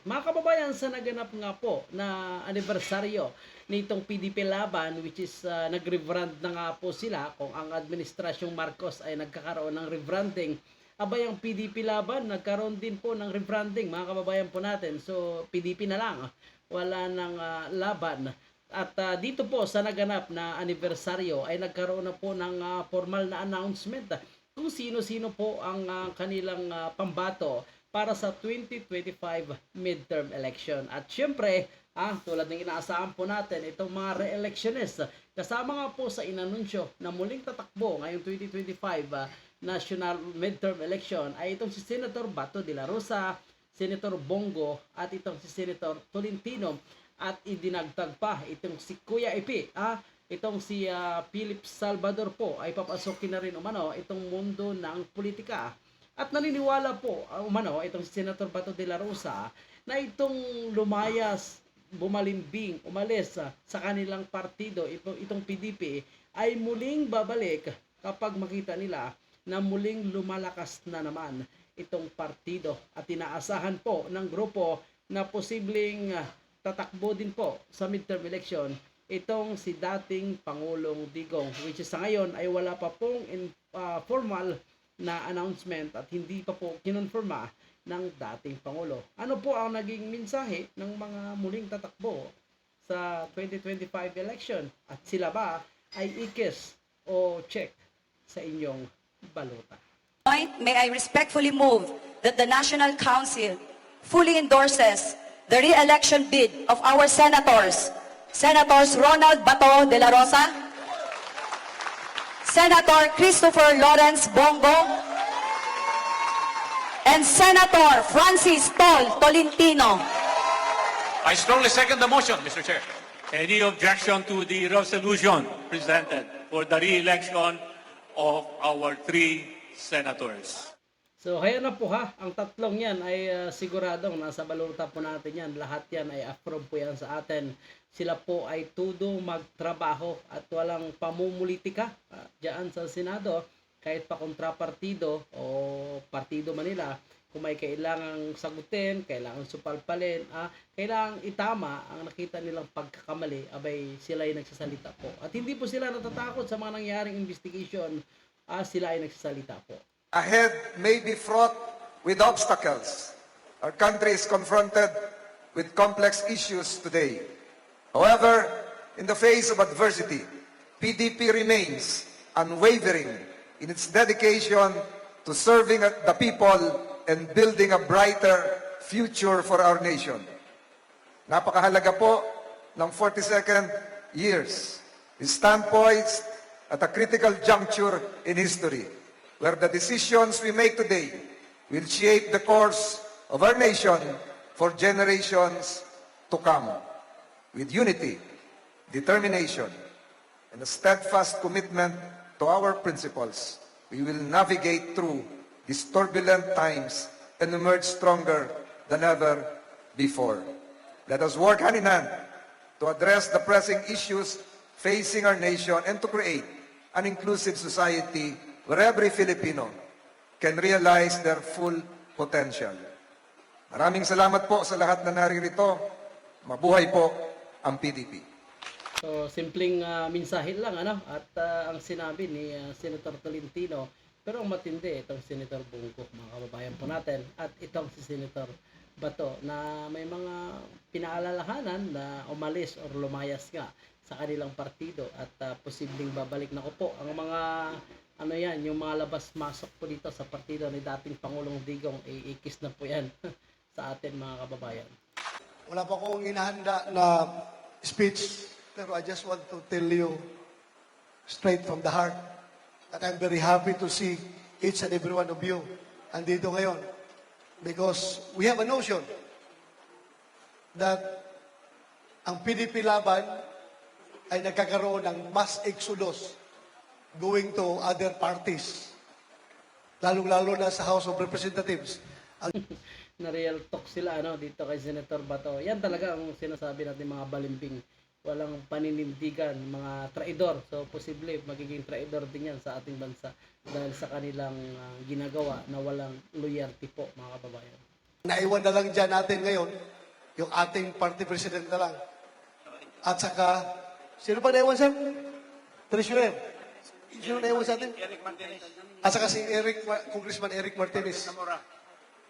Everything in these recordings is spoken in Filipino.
Mga kababayan, sa naganap nga po na anibersaryo nitong PDP Laban which is uh, nag-rebrand na nga po sila kung ang administrasyong Marcos ay nagkakaroon ng rebranding. Abay ang PDP Laban nagkaroon din po ng rebranding mga kababayan po natin. So PDP na lang wala nang ah, laban. At ah, dito po sa naganap na anibersaryo ay nagkaroon na po ng ah, formal na announcement ah, kung sino-sino po ang ah, kanilang ah, pambato para sa 2025 midterm election. At syempre, ah, tulad ng inaasahan po natin, itong mga re-electionists, kasama nga po sa inanunsyo na muling tatakbo ngayong 2025 ah, national midterm election ay itong si Senator Bato de la Rosa, Senator Bongo at itong si Senator Tolentino at idinagtag pa itong si Kuya Ipi ah itong si ah, Philip Salvador po ay papasukin na rin umano itong mundo ng politika at naniniwala po ah, umano itong Senator Bato de la Rosa na itong lumayas bumalimbing umalis sa kanilang partido ito, itong PDP ay muling babalik kapag makita nila na muling lumalakas na naman itong partido. At inaasahan po ng grupo na posibleng ah, tatakbo din po sa midterm election itong si dating Pangulong Digong which is sa ngayon ay wala pa pong in, ah, formal na announcement at hindi pa po kinonfirma ng dating Pangulo. Ano po ang naging mensahe ng mga muling tatakbo sa 2025 election at sila ba ay ikis o check sa inyong point, may I respectfully move that the National Council fully endorses the re-election bid of our senators, Senators Ronald Bato de la Rosa, Senator Christopher Lawrence Bongo, and Senator Francis Tol Tolentino. I strongly second the motion, Mr. Chair. Any objection to the resolution presented for the re-election of our three senators? So, kaya na po ha, ang tatlong yan ay ah, siguradong nasa baluta po natin yan. Lahat yan ay approve po yan sa atin. Sila po ay tudo magtrabaho at walang pamumulitika uh, dyan sa Senado. Kahit pa kontrapartido o partido Manila, kung may kailangang sagutin, kailangang supalpalin, ah, kailangang itama ang nakita nilang pagkakamali, abay sila ay nagsasalita po. At hindi po sila natatakot sa mga nangyaring investigation, ah, sila ay nagsasalita po. ahead may be fraught with obstacles. Our country is confronted with complex issues today. However, in the face of adversity, PDP remains unwavering in its dedication to serving the people and building a brighter future for our nation. Napakahalaga po ng 42nd years. We stand poised at a critical juncture in history where the decisions we make today will shape the course of our nation for generations to come. With unity, determination, and a steadfast commitment to our principles, we will navigate through these turbulent times and emerge stronger than ever before. Let us work hand in hand to address the pressing issues facing our nation and to create an inclusive society where every Filipino can realize their full potential. Maraming salamat po sa lahat na naririto. Mabuhay po ang PDP. So, simpleng ah, mensahe lang, ano? At ah, ang sinabi ni ah, Senator Tolentino, pero ang matindi, itong Senator Bungo, mga kababayan po natin, at itong si Senator Bato, na may mga pinaalalahanan na umalis or lumayas nga sa kanilang partido at ah, posibleng babalik na ko po ang mga ano yan, yung mga labas-masok po dito sa partido ni dating Pangulong Digong, iikis na po yan sa atin mga kababayan. Wala pa akong inahanda na speech, pero I just want to tell you straight from the heart that I'm very happy to see each and every one of you andito ngayon because we have a notion that ang PDP laban ay nagkakaroon ng mass exodus going to other parties, lalong-lalo na sa House of Representatives. na real talk sila ano dito kay Senator Bato. Yan talaga ang sinasabi natin mga balimbing. Walang paninindigan, mga traidor. So posible magiging traidor din yan sa ating bansa dahil sa kanilang ah, ginagawa na walang loyalty po mga kababayan. Naiwan na lang dyan natin ngayon, yung ating party president na lang. At saka, sino pa naiwan sir? Treasurer. Sino naiwan sa atin? At saka si Eric, Ma- Congressman Eric Martinez.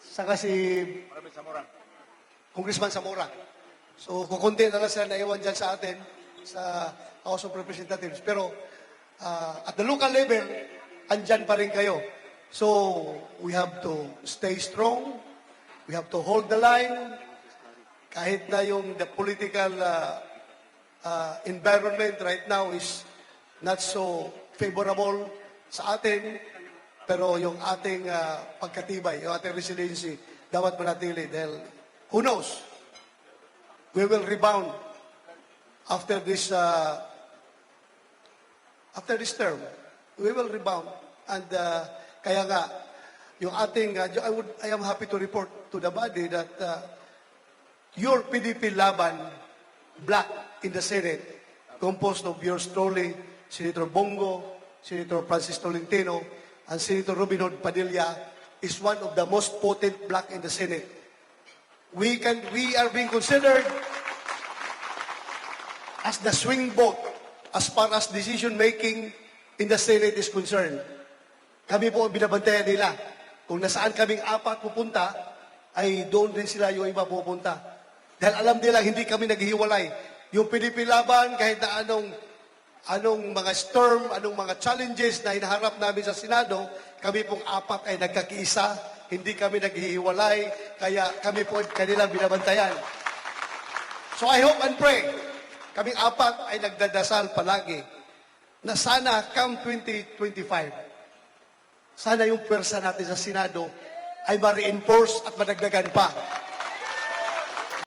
Saka si Congressman Zamora. So, kukunti na lang sila naiwan dyan sa atin sa House of Representatives. Pero, ah, at the local level, andyan pa rin kayo. So, we have to stay strong. We have to hold the line. Kahit na yung the political ah, ah, environment right now is not so favorable sa atin, pero yung ating ah, pagkatibay, yung ating resiliency, dapat manatili dahil who knows, we will rebound after this uh, after this term. We will rebound and uh, kaya nga yung ating uh, I would I am happy to report to the body that uh, your PDP laban black in the Senate composed of yours truly Senator Bongo, Senator Francis Tolentino, and Senator Robin Padilla is one of the most potent black in the Senate. We can we are being considered as the swing vote as far as decision making in the Senate is concerned. Kami po ang binabantayan nila. Kung nasaan kaming apat pupunta, ay doon din sila yung iba pupunta. Dahil alam nila, hindi kami naghihiwalay. Yung PDP laban, kahit na anong, anong mga storm, anong mga challenges na hinaharap namin sa Senado, kami pong apat ay nagkakiisa, hindi kami naghihiwalay, kaya kami po kanilang binabantayan. So I hope and pray, kaming apat ay nagdadasal palagi na sana come 2025, sana yung pwersa natin sa Senado ay ma-reinforce at madagdagan pa.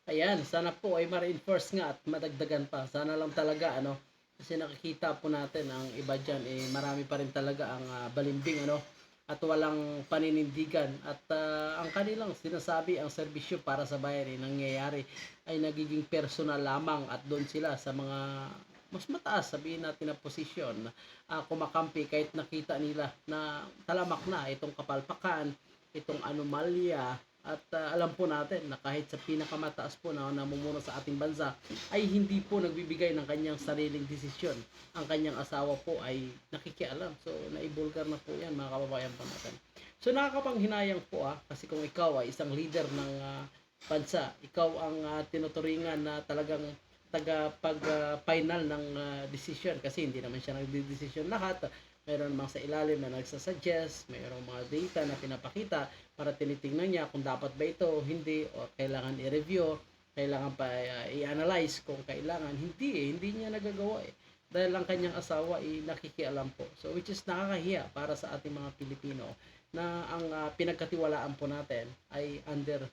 Ayan, sana po ay ma-reinforce nga at madagdagan pa. Sana lang talaga, ano, kasi nakikita po natin ang iba dyan, eh, marami pa rin talaga ang ah, balimbing, ano, at walang paninindigan. At ah, ang kanilang sinasabi, ang serbisyo para sa bayan, eh, nangyayari, ay nagiging personal lamang at doon sila sa mga mas mataas, sabihin natin na posisyon, ah, kumakampi kahit nakita nila na talamak na itong kapalpakan, itong anomalya, at ah, alam po natin na kahit sa pinakamataas po na namumuno sa ating bansa ay hindi po nagbibigay ng kanyang sariling desisyon. Ang kanyang asawa po ay nakikialam. So naibulgar na po yan mga kababayan po natin. So nakakapanghinayang po ah kasi kung ikaw ay isang leader ng ah, bansa, ikaw ang ah, tinuturingan na talagang taga pag ah, final ng ah, decision kasi hindi naman siya nagde-decision lahat. Mayroon mga sa ilalim na nagsasuggest, mayroong mga data na pinapakita para tinitingnan niya kung dapat ba ito, hindi, o kailangan i-review, kailangan pa ah, i-analyze kung kailangan. Hindi eh, hindi niya nagagawa eh. Dahil ang kanyang asawa ay nakikialam po. So which is nakakahiya para sa ating mga Pilipino na ang ah, pinagkatiwalaan po natin ay under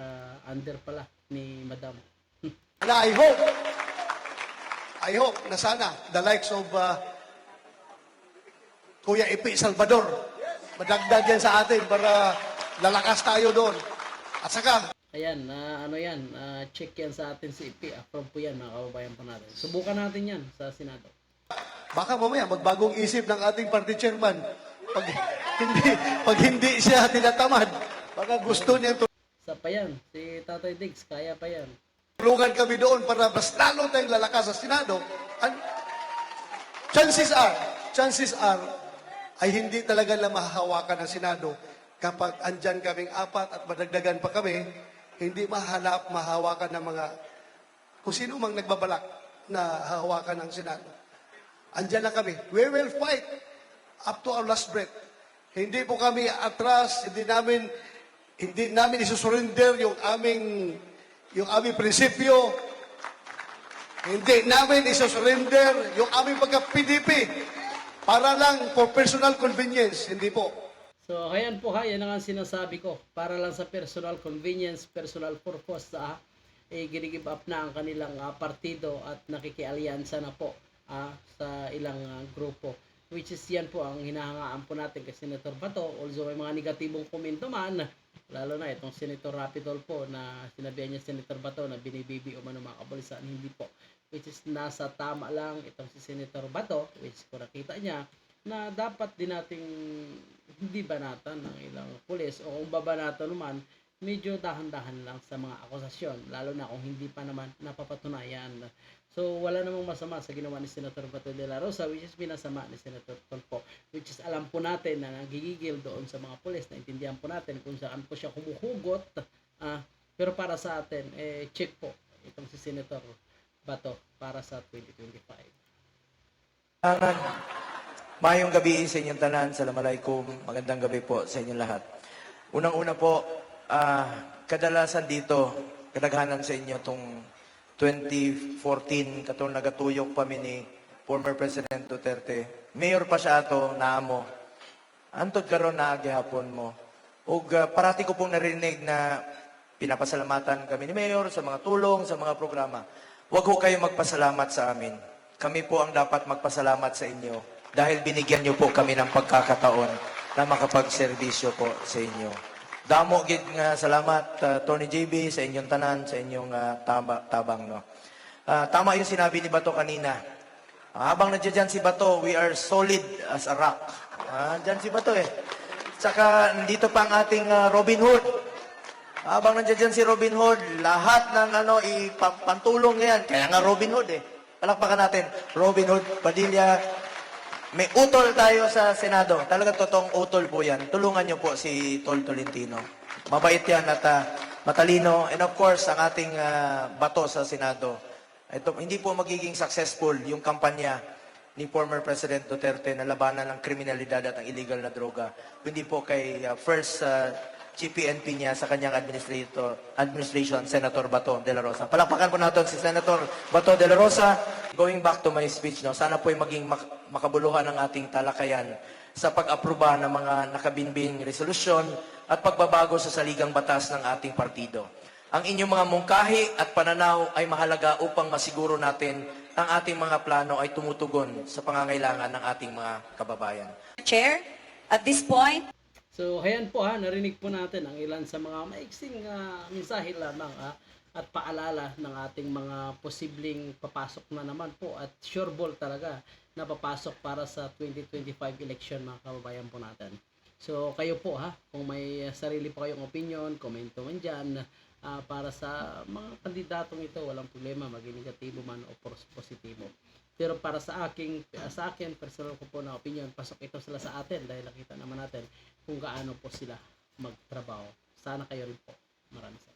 ah, under pala ni Madam. I hope, I hope na sana the likes of uh, Kuya Ipi Salvador, madagdag yan sa atin para lalakas tayo doon. At saka, Ayan, na ano yan, ah, check yan sa atin si IP. Approve po yan mga kababayan po natin. Subukan natin yan sa Senado. baka mamaya magbagong isip ng ating party chairman. Pag hindi, pag hindi siya tinatamad, baka gusto niya Sa pa yan, si Tatay Diggs, kaya pa yan. tulungan kami doon para mas lalo tayong lalakas sa Senado. And chances are, chances are, ay hindi talaga na mahahawakan ng Senado kapag andyan kaming apat at madagdagan pa kami, hindi mahanap, mahawakan ng mga kung sino mang nagbabalak na hahawakan ng Senado. Andyan lang kami. We will fight up to our last breath. Hindi po kami atras, hindi namin hindi namin isusurrender yung aming yung aming prinsipyo. Hindi namin isusurrender yung aming pagka-PDP para lang for personal convenience. Hindi po. So, ayan po ha, yan ang sinasabi ko. Para lang sa personal convenience, personal purpose sa eh, ginigive up na ang kanilang ah, partido at nakikialyansa na po ah, sa ilang ah, grupo. Which is yan po ang hinahangaan po natin kay Senator Bato. Although may mga negatibong komento man, lalo na itong Senator Rapidol po na sinabihan niya Senator Bato na binibibi o man mga. Hindi po. Which is nasa tama lang itong si Senator Bato, which kung nakita niya, na dapat din nating hindi banatan ng ilang pulis. O kung babanatan naman medyo dahan-dahan lang sa mga akusasyon, lalo na kung hindi pa naman napapatunayan. So, wala namang masama sa ginawa ni Senator Bato de la Rosa, which is pinasama ni Senator Tolpo, which is alam po natin na nagigigil doon sa mga pulis, naintindihan po natin kung saan po siya humuhugot, ah, pero para sa atin, eh, check po itong si Senator Bato para sa 2025. Tangan, mayong gabi sa inyong tanan, Assalamualaikum, magandang gabi po sa inyong lahat. Unang-una po, ah, kadalasan dito, kadaghanan sa inyo itong 2014, katong nagatuyok pa ni former President Duterte. Mayor pa siya ato, naamo. Antod karon na gihapon mo. Ug ah, parati ko pong narinig na pinapasalamatan kami ni Mayor sa mga tulong, sa mga programa. Huwag ho kayo magpasalamat sa amin. Kami po ang dapat magpasalamat sa inyo dahil binigyan niyo po kami ng pagkakataon na makapagserbisyo po sa inyo. Damo gid nga salamat ah, Tony JB sa inyong tanan, sa inyong ah, taba- tabang no. Ah, tama yung sinabi ni Bato kanina. Ah, habang nandiyan si Bato, we are solid as a rock. Ah, dyan si Bato eh. Tsaka nandito pa ang ating ah, Robin Hood. Habang nandiyan dyan si Robin Hood, lahat ng ano, ipapantulong yan. Kaya nga Robin Hood eh. Palakpakan natin. Robin Hood, Padilla. May utol tayo sa Senado. Talaga totoong utol po yan. Tulungan niyo po si Tol Tolentino. Mabait yan at ah, matalino. And of course, ang ating ah, bato sa Senado. Ito, hindi po magiging successful yung kampanya ni former President Duterte na labanan ng kriminalidad at ang illegal na droga. Hindi po kay ah, first ah, GPNP niya sa kanyang administrator, administration, Senator Bato de la Rosa. Palakpakan po natin si Senator Bato de la Rosa. Going back to my speech, no, sana po ay maging mak- makabuluhan ang ating talakayan sa pag-aproba ng mga nakabinbing resolusyon at pagbabago sa saligang batas ng ating partido. Ang inyong mga mungkahi at pananaw ay mahalaga upang masiguro natin ang ating mga plano ay tumutugon sa pangangailangan ng ating mga kababayan. Chair, at this point, So, ayan po ha, narinig po natin ang ilan sa mga maiksing uh, mensahe lamang ha, at paalala ng ating mga posibleng papasok na naman po at sure ball talaga na papasok para sa 2025 election mga kababayan po natin. So, kayo po ha, kung may uh, sarili pa kayong opinion, komento man dyan ah, para sa mga kandidatong ito, walang problema, maging negatibo man o pos- positibo. Pero para sa aking sa akin personal ko po na opinion, pasok ito sila sa atin dahil nakita naman natin kung gaano po sila magtrabaho. Sana kayo rin po. Maraming salamat.